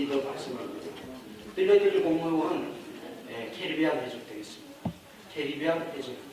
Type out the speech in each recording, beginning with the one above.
리더. 들려드릴 공무원은 예, 캐리비안 해적 되겠습니다. 캐리비안 해적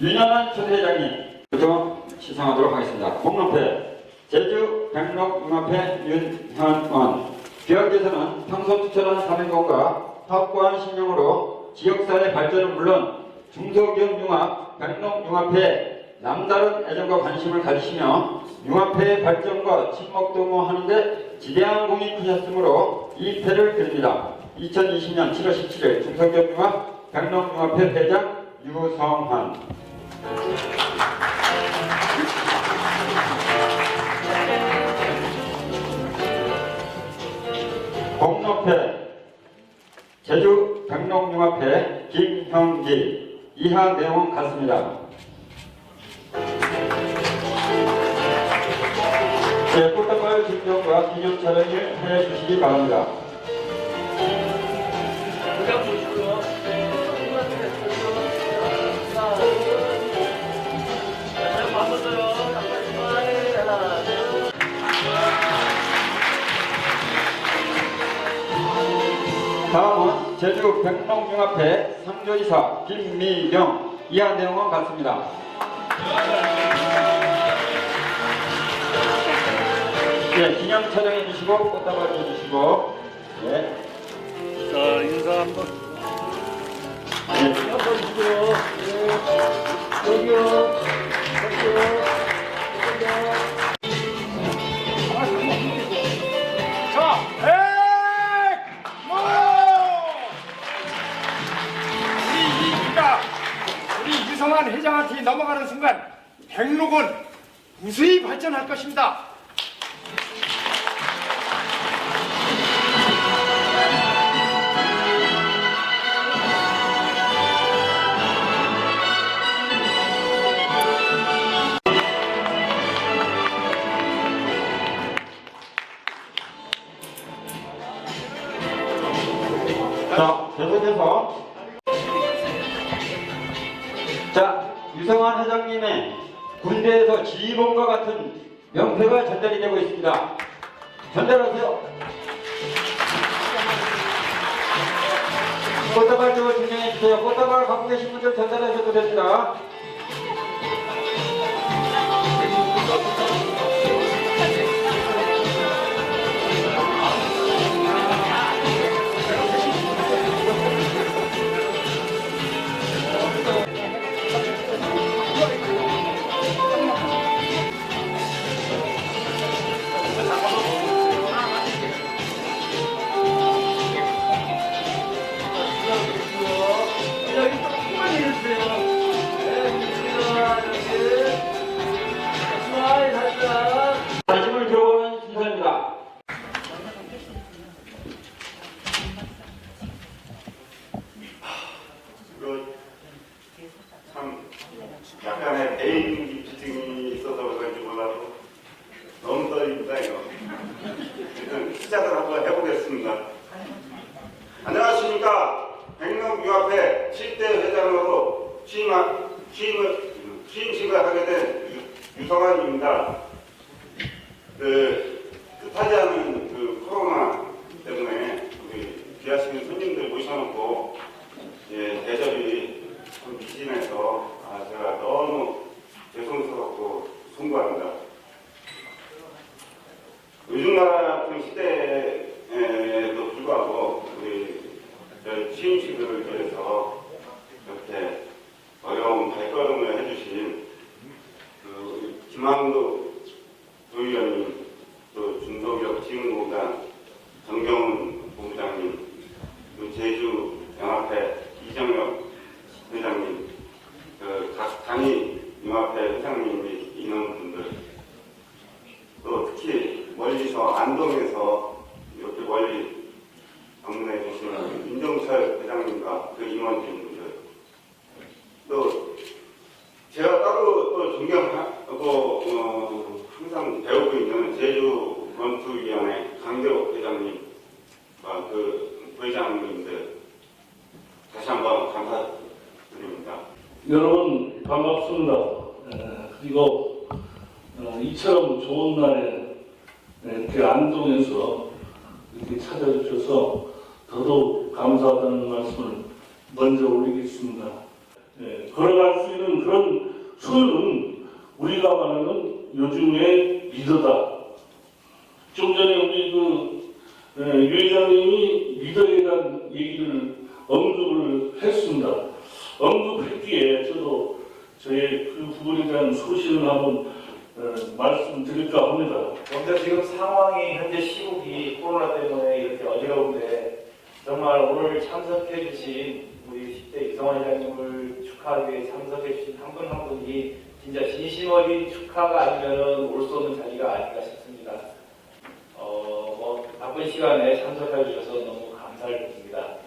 윤현환 초대회장님 부터 시상하도록 하겠습니다. 공론패 제주 백록융합회 윤현원 기업께서는 평소 투철한 사명감과 확고한 신념으로 지역사회 발전은 물론 중소기업 융합, 백록융합회에 남다른 애정과 관심을 가지시며 융합회의 발전과 친목도모하는데 지대한 공이 크셨으므로 이 패를 드립니다. 2020년 7월 17일 중소기업 융합 백록융합회 회장 유성환 공로패 제주 백록융합회 김형기 이하 내용은 같습니다. 네, 꽃다발 증정과 기념 촬영을 해 주시기 바랍니다. 다음은 제주 백록융합회 상조이사 김미경 이하 내용은 같습니다. 네, 기념 촬영해 주시고 꽃다발 줘주시고 네, 자, 인사 한 번. 네. 한번 주고요. 네. 여기요. 여기요. 여기요. 유성환 회장한테 넘어가는 순간 백록은 무수히 발전할 것입니다. 자, 계속해서 자, 유성환 회장님의 군대에서 지휘봉과 같은 명패가 전달이 되고 있습니다. 전달하세요. 꽃다발 좀 진행해 주세요. 꽃다발 갖고 계신 분들 전달하셔도 됩니다. 이처럼 좋은 날에 이렇게 안동에서 찾아주셔서 더더욱 감사하다는 말씀을 먼저 올리겠습니다. 예, 걸어갈 수 있는 그런 소유는 우리가 말하는 요즘의 리더다. 좀 전에 우리 그 예, 유 회장님이 리더에 대한 얘기를 언급을 했습니다. 언급했기에 저도 저의 그 부분에 대한 소신을 한번 어, 말씀드릴까 합니다. 먼저 지금 상황이 현재 시국이 코로나 때문에 이렇게 어지러운데 정말 오늘 참석해 주신 우리 10대 이성환 회장님을 축하하기 위해 참석해 주신 한 분 한 분이 진짜 진심 어린 축하가 아니면 올 수 없는 자리가 아닌가 싶습니다. 어, 뭐 바쁜 시간에 참석해 주셔서 너무 감사를 드립니다.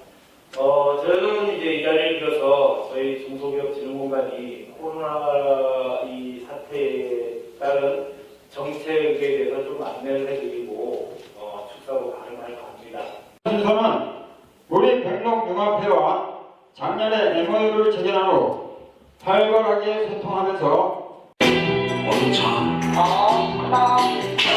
어, 저는 이제 이 자리를 빌어서 저희 중소기업진흥공단이 코로나 이 사태에 따른 정책에 대해서 좀 안내를 해드리고 어, 축사로 발언할까 합니다. 순서는 우리 백록융합회와 작년에 MOU를 체결한 후 활발하게 소통하면서 사랑을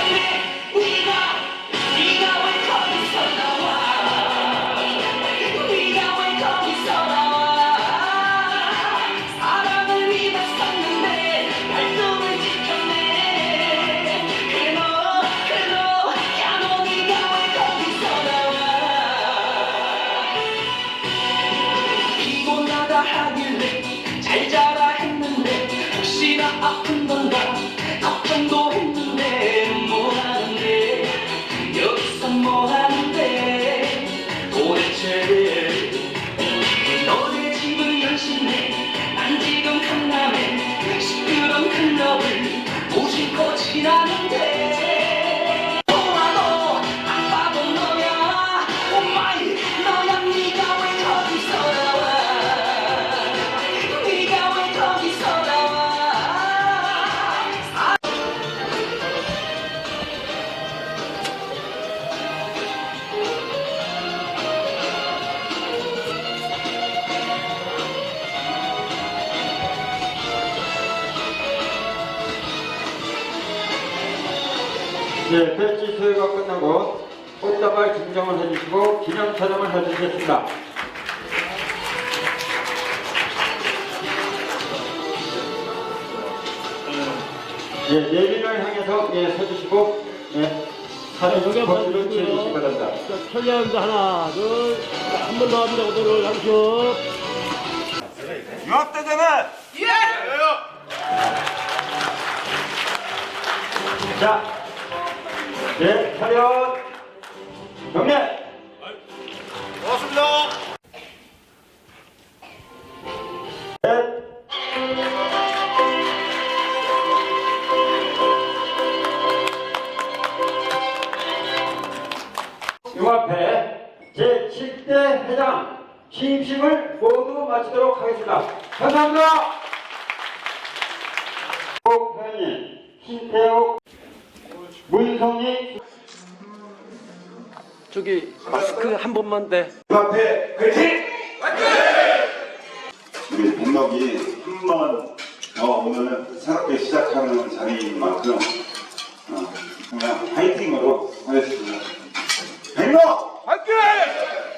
Stop. 해주시고 기념 촬영을 해주시겠습니다. 예, 내빈을 향해서 예, 서주시고 예, 사진 포즈를 취해주시기 바랍니다. 천리합니다. 하나, 둘, 한 번 더 합니다. 오늘을 양쪽. 자, 네, 차렷, 경례. 한 번만 대. 앞에 화이팅! 우리 백록이 한번 더 오늘 새롭게 시작하는 자리인 만큼 어, 그냥 화이팅으로 하겠습니다. 백록! 화이팅!